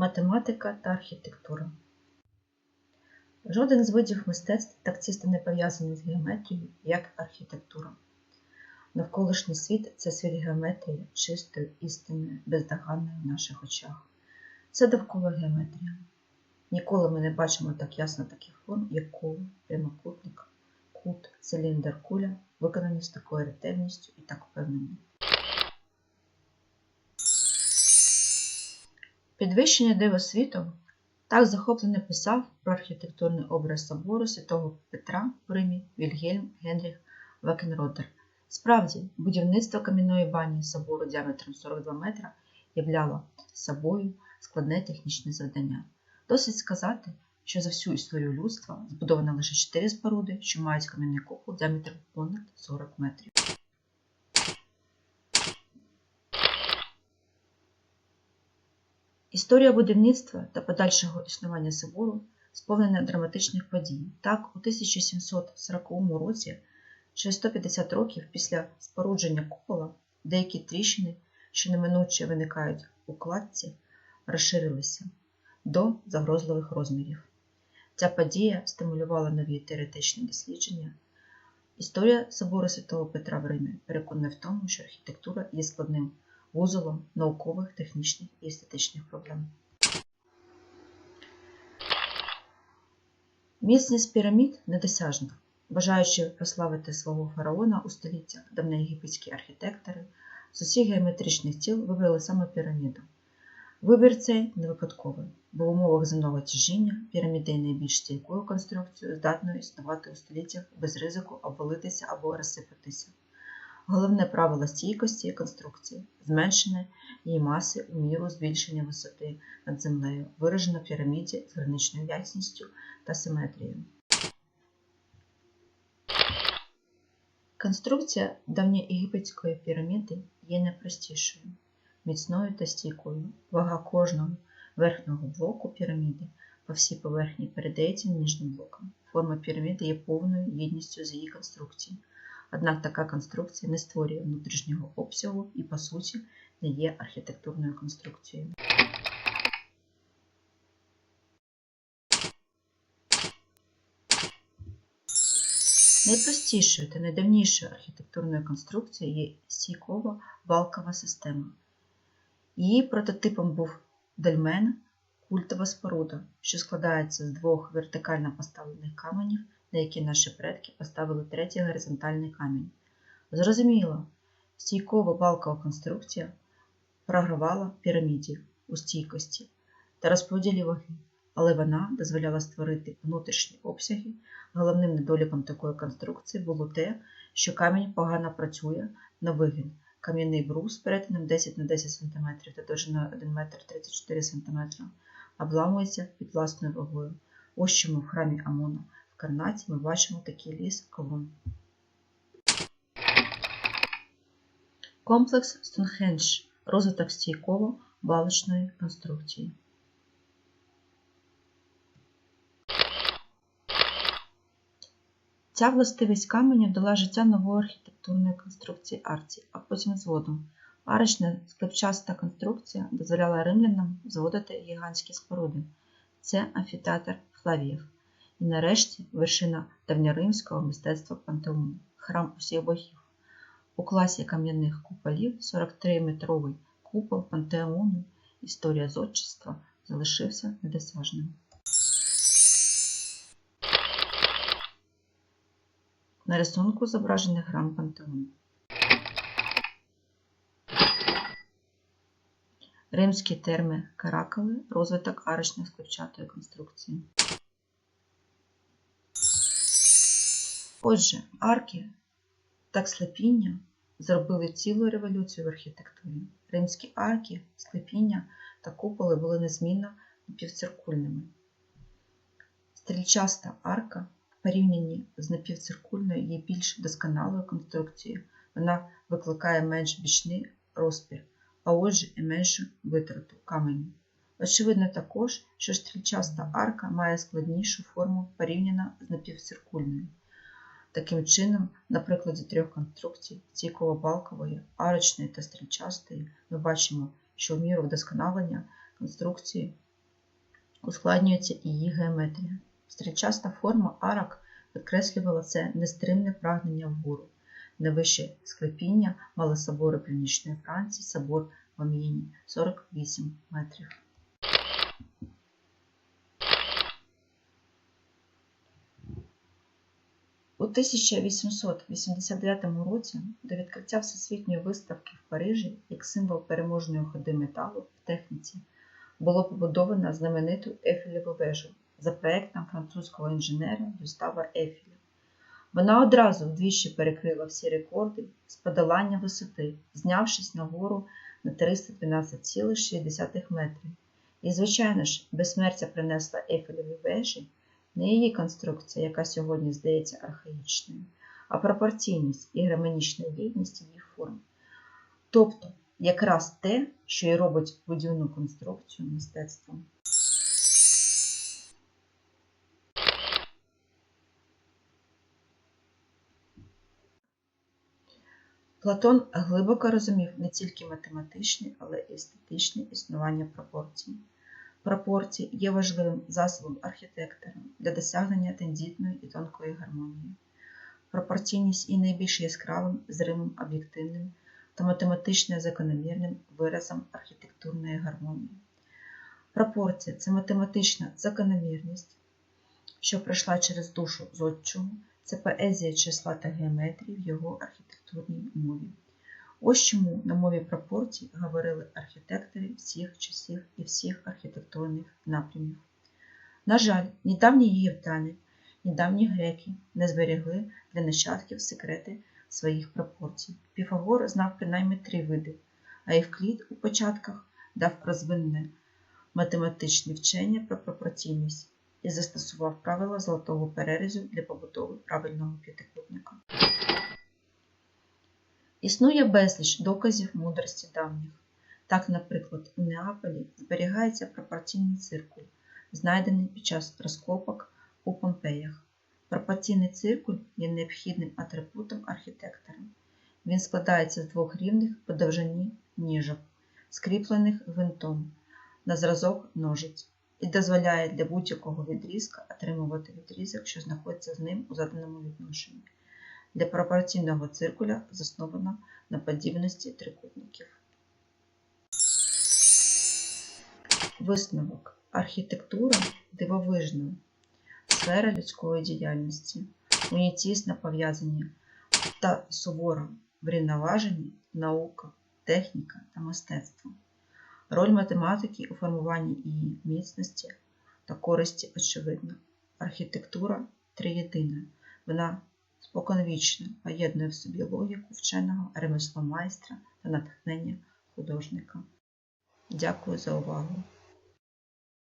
Математика та архітектура. Жоден з видів мистецтв так тісно не пов'язаний з геометрією, як архітектура. Навколишній світ це світ геометрії, чистої, істинної, бездоганної в наших очах. Це довкола геометрія. Ніколи ми не бачимо так ясно таких форм, як коло, прямокутник, кут, циліндр, куля, виконані з такою ретельністю і так впевнено. Підвищення диво світу так захоплено писав про архітектурний образ собору святого Петра в Римі Вільгельм Генріх Вакенродер. Справді, будівництво кам'яної бані собору діаметром 42 метра являло собою складне технічне завдання. Досить сказати, що за всю історію людства збудовано лише 4 споруди, що мають кам'яний купол діаметром понад 40 метрів. Історія будівництва та подальшого існування собору сповнена драматичних подій. Так, у 1740 році, через 150 років після спорудження купола, деякі тріщини, що неминуче виникають у кладці, розширилися до загрозливих розмірів. Ця подія стимулювала нові теоретичні дослідження. Історія собору Святого Петра в Римі переконує в тому, що архітектура є складним вузолом наукових, технічних і естетичних проблем. Міцність пірамід недосяжна. Бажаючи прославити свого фараона у століттях, давньоєгипетські архітектори з усіх геометричних тіл вибрали саме піраміду. Вибір цей не випадковий, бо в умовах земного тяжіння піраміда є найбільш стійкою конструкцією, здатною існувати у століттях без ризику обвалитися або розсипатися. Головне правило стійкості конструкції зменшення її маси у міру збільшення висоти над землею, виражено в піраміді з граничною ясністю та симетрією. Конструкція давньоєгипетської піраміди є найпростішою, міцною та стійкою. Вага кожного верхнього блоку піраміди по всій поверхні передається нижнім блокам. Форма піраміди є повною єдністю з її конструкцією. Однак така конструкція не створює внутрішнього обсягу і, по суті, не є архітектурною конструкцією. Найпростішою та найдавнішою архітектурною конструкцією є стійкова балкова система. Її прототипом був дольмен культова споруда, що складається з двох вертикально поставлених каменів на які наші предки поставили третій горизонтальний камінь. Зрозуміло, стійкова балкова конструкція програвала піраміді у стійкості та розподілі ваги, але вона дозволяла створити внутрішні обсяги. Головним недоліком такої конструкції було те, що камінь погано працює на вигін. Кам'яний брус перетином 10 на 10 см та довжиною 1 метр 34 см обламується під власною вагою. Ось чому в храмі Амона Карнаті ми бачимо такий ліс колон. Комплекс Стоунхендж розвиток стійково балочної конструкції. Ця властивість каменя дала життя нової архітектурної конструкції арці, а потім зводу. Арочна склепчаста конструкція дозволяла римлянам зводити гігантські споруди. Це амфітеатр Флавіїв. І нарешті вершина давньоримського мистецтва пантеону храм усіх богів. У класі кам'яних куполів 43-метровий купол пантеону Історія зодчества залишився недосяжним. На рисунку зображений храм пантеону. Римські терми каракали розвиток арочно-склепчатої конструкції. Отже, арки та склепіння зробили цілу революцію в архітектурі. Римські арки, склепіння та куполи були незмінно напівциркульними. Стрільчаста арка в порівнянні з напівциркульною є більш досконалою конструкцією. Вона викликає менш бічний розпір, а отже і меншу витрату каменю. Очевидно також, що стрільчаста арка має складнішу форму порівняно з напівциркульною. Таким чином, на прикладі трьох конструкцій стійково-балкової, арочної та стрільчастої, ми бачимо, що в міру вдосконалення конструкції ускладнюється і її геометрія. Стрільчаста форма арок підкреслювала це нестримне прагнення вгору. Найвище склепіння мали собори Північної Франції, собор в Ам'єні 48 метрів. У 1889 році до відкриття Всесвітньої виставки в Парижі як символ переможної ходи металу в техніці було побудовано знамениту Ефелеву вежу за проектом французького інженера Гюстава Ефіля. Вона одразу вдвічі перекрила всі рекорди з подолання висоти, знявшись нагору на 312,6 метрів. І, звичайно ж, безсмертя принесла Ефелеві вежі не її конструкція, яка сьогодні здається архаїчною, а пропорційність і гармонічна рівність її форм. Тобто, якраз те, що і робить будівну конструкцію мистецтвом. Платон глибоко розумів не тільки математичне, але й естетичне існування пропорцій. Пропорції є важливим засобом архітектора для досягнення тендітної і тонкої гармонії. Пропорційність є найбільш яскравим, зримим, об'єктивним та математично закономірним виразом архітектурної гармонії. Пропорція це математична закономірність, що пройшла через душу зодчого, це поезія числа та геометрії в його архітектурній мові. Ось чому на мові пропорцій говорили архітектори всіх часів і всіх архітектурних напрямів. На жаль, ні давні єгиптяни, ні давні греки не зберегли для нащадків секрети своїх пропорцій. Піфагор знав принаймні три види, а Євклід у початках дав розвинне математичне вчення про пропорційність і застосував правила золотого перерізу для побудови правильного п'ятикутника. Існує безліч доказів мудрості давніх. Так, наприклад, у Неаполі зберігається пропорційний циркуль, знайдений під час розкопок у Помпеях. Пропорційний циркуль є необхідним атрибутом архітектора. Він складається з двох рівних по довжині ніжок, скріплених гвинтом на зразок ножиць, і дозволяє для будь-якого відрізка отримувати відрізок, що знаходиться з ним у заданому відношенні для пропорційного циркуля заснована на подібності трикутників. Висновок. Архітектура дивовижна сфера людської діяльності. Ній тісно пов'язані та суворо врівноважені наука, техніка та мистецтво. Роль математики у формуванні її міцності та користі очевидна. Архітектура триєдина. Вона споконвічно поєднує в собі логіку вченого, ремесло майстра та натхнення художника. Дякую за увагу!